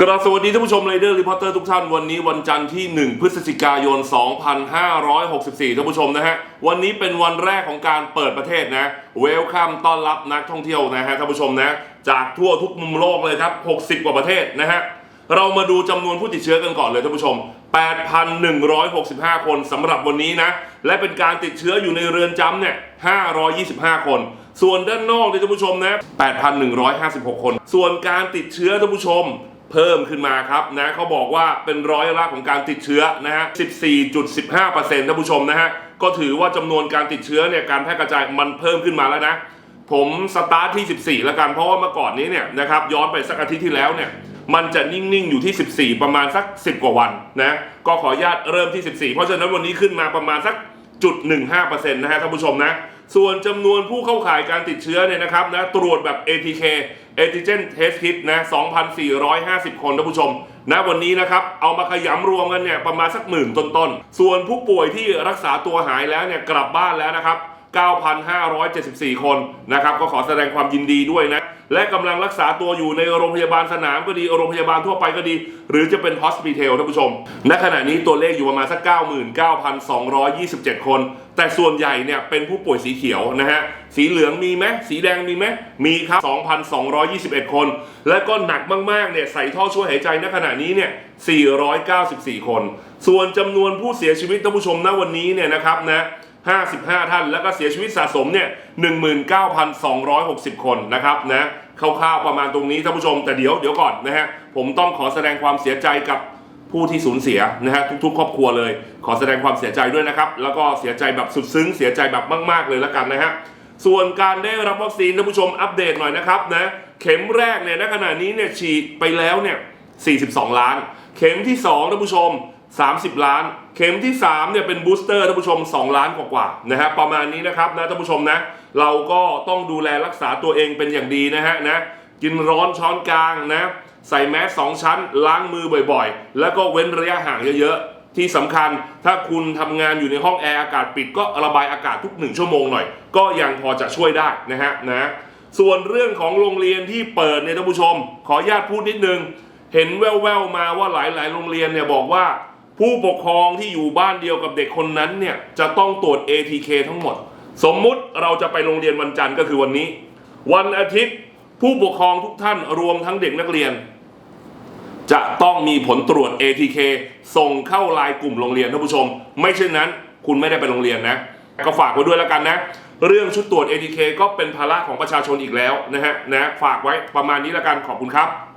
กราบสวัสดีท่านผู้ชมไรเดอร์รีพอร์เตอร์ทุกท่านวันนี้วันจันทร์ที่ 1 พฤศจิกายน 2564 ท่านผู้ชมนะฮะ วันนี้เป็นวันแรกของการเปิดประเทศนะ เวลคัมต้อนรับนักท่องเที่ยวนะฮะท่านผู้ชมนะ จากทั่วทุกมุมโลกเลยครับ 60 กว่าประเทศนะฮะ เรามาดูจำนวนผู้ติดเชื้อกันก่อนเลยท่านผู้ชม 8,165 คนสำหรับวันนี้นะ และเป็นการติดเชื้ออยู่ในเรือนจำเนี่ย 525 คนส่วนด้านนอกเนี่ยท่านผู้ชมนะ 8,156 คน ส่วนการติดเชื้อท่านผู้ชม เพิ่มขึ้นมาครับนะเขาบอกว่าเป็นร้อยละของการติดเชื้อนะฮะ 14.15%ท่านผู้ชมนะฮะ ก็ถือว่าจำนวนการติดเชื้อเนี่ยการแพร่กระจายมันเพิ่มขึ้นมาแล้วนะ ผมสตาร์ทที่ 14 แล้วกันเพราะว่าเมื่อก่อนนี้เนี่ยนะครับย้อนไปสักอาทิตย์ที่แล้วเนี่ยมันจะนิ่ง ๆ อยู่ที่ 14 ประมาณสัก 10 กว่าวันนะก็ขออนุญาตเริ่มที่ 14 เพราะฉะนั้นวันนี้ขึ้นมาประมาณสักจุด15%นะฮะท่านผู้ชมนะ ส่วนจำนวนผู้เข้าข่ายการติดเชื้อเนี่ยนะครับนะตรวจแบบ ATK Antigen Test Kit นะ 2,450 คนท่านผู้ชมนะวันนี้นะครับ เอามาขยำรวมกันเนี่ยประมาณสักหมื่นต้นๆ ส่วนผู้ป่วยที่รักษาตัวหายแล้วเนี่ยกลับบ้านแล้วนะครับ 9,574 คนนะครับก็ขอแสดงความยินดีด้วยนะ และกำลังรักษาตัวอยู่ในโรงพยาบาลสนามก็ดี โรงพยาบาลทั่วไปก็ดี หรือจะเป็นฮอสพิทอลท่านผู้ชม ณ ขณะนี้ตัวเลขอยู่ประมาณสัก 99,227 คน แต่ส่วนใหญ่เนี่ยเป็นผู้ป่วยสีเขียวนะฮะ สีเหลืองมีไหมสีแดงมีไหมมีครับ 2,221 คน และก็หนักมากๆเนี่ยใส่ท่อช่วยหายใจณขณะนี้เนี่ย 494 คน ส่วนจำนวนผู้เสียชีวิตท่านผู้ชมณวันนี้เนี่ยนะครับนะ 55 ท่าน แล้วก็เสียชีวิตสะสมเนี่ย19,260 คนนะครับนะคร่าวๆประมาณตรงนี้ท่านผู้ชมแต่เดี๋ยวเดี๋ยวก่อนนะฮะผมต้องขอแสดงความเสียใจกับผู้ที่สูญเสียนะฮะทุกๆ ครอบครัวเลย ขอแสดงความเสียใจด้วยนะครับ แล้วก็เสียใจแบบสุดซึ้งเสียใจแบบมาก ๆ เลยแล้วกันนะฮะส่วนการได้รับวัคซีนท่านผู้ชมอัปเดตหน่อยนะครับนะเข็มแรกเนี่ยณขณะนี้เนี่ยฉีดไปแล้วเนี่ย 42 ล้าน เข็มที่2ท่านผู้ชม 30 ล้าน เข็มที่3เนี่ยเป็นบูสเตอร์ท่านผู้ชม 2 ล้านกว่าๆนะฮะประมาณนี้นะครับนะท่านผู้ชมนะเราก็ต้องดูแลรักษาตัวเองเป็นอย่างดีนะฮะนะกินร้อนช้อนกลางนะใส่แมสสองชั้นล้างมือบ่อยๆ แล้วก็เว้นระยะห่างเยอะๆ ที่สำคัญถ้าคุณทำงานอยู่ในห้องแอร์อากาศปิดก็ระบายอากาศทุกหนึ่งชั่วโมงหน่อย ก็ยังพอจะช่วยได้นะฮะนะส่วนเรื่องของโรงเรียนที่เปิดเนี่ยท่านผู้ชม ขออนุญาตพูดนิดนึง เห็นแว่วๆมาว่าหลายๆ โรงเรียนเนี่ยบอกว่า ผู้ปกครองที่อยู่บ้านเดียวกับเด็กคนนั้นเนี่ยจะต้องตรวจ ATK ทั้งหมด สมมุติเราจะไปโรงเรียนวันจันทร์ก็คือวันนี้ วันอาทิตย์ ผู้ปกครองทุกท่านรวมทั้งเด็กนักเรียน จะต้องมีผลตรวจ ATK ส่งเข้าลน์กลุ่มโรงเรียนท่านผู้ชม ไม่เช่นนั้น คุณไม่ได้ไปโรงเรียนนะ ก็ฝากไว้ด้วยแล้วกันนะ เรื่องชุดตรวจ ATK ก็เป็นภาระของประชาชนอีกแล้วนะฮะนะฝากไว้ประมาณนี้แล้วกันขอบคุณครับ